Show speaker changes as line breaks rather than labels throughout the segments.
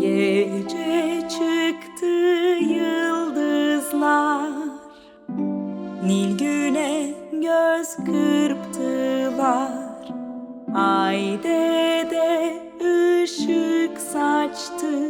Gece çıktı yıldızlar. Nilgün'e göz kırptılar. Ay de ışık saçtı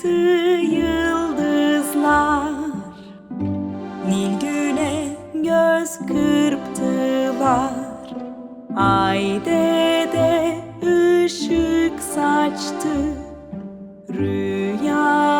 çıktı yıldızlar. Nilgün'e göz kırptılar. Ay de ışık saçtı. Rüyanı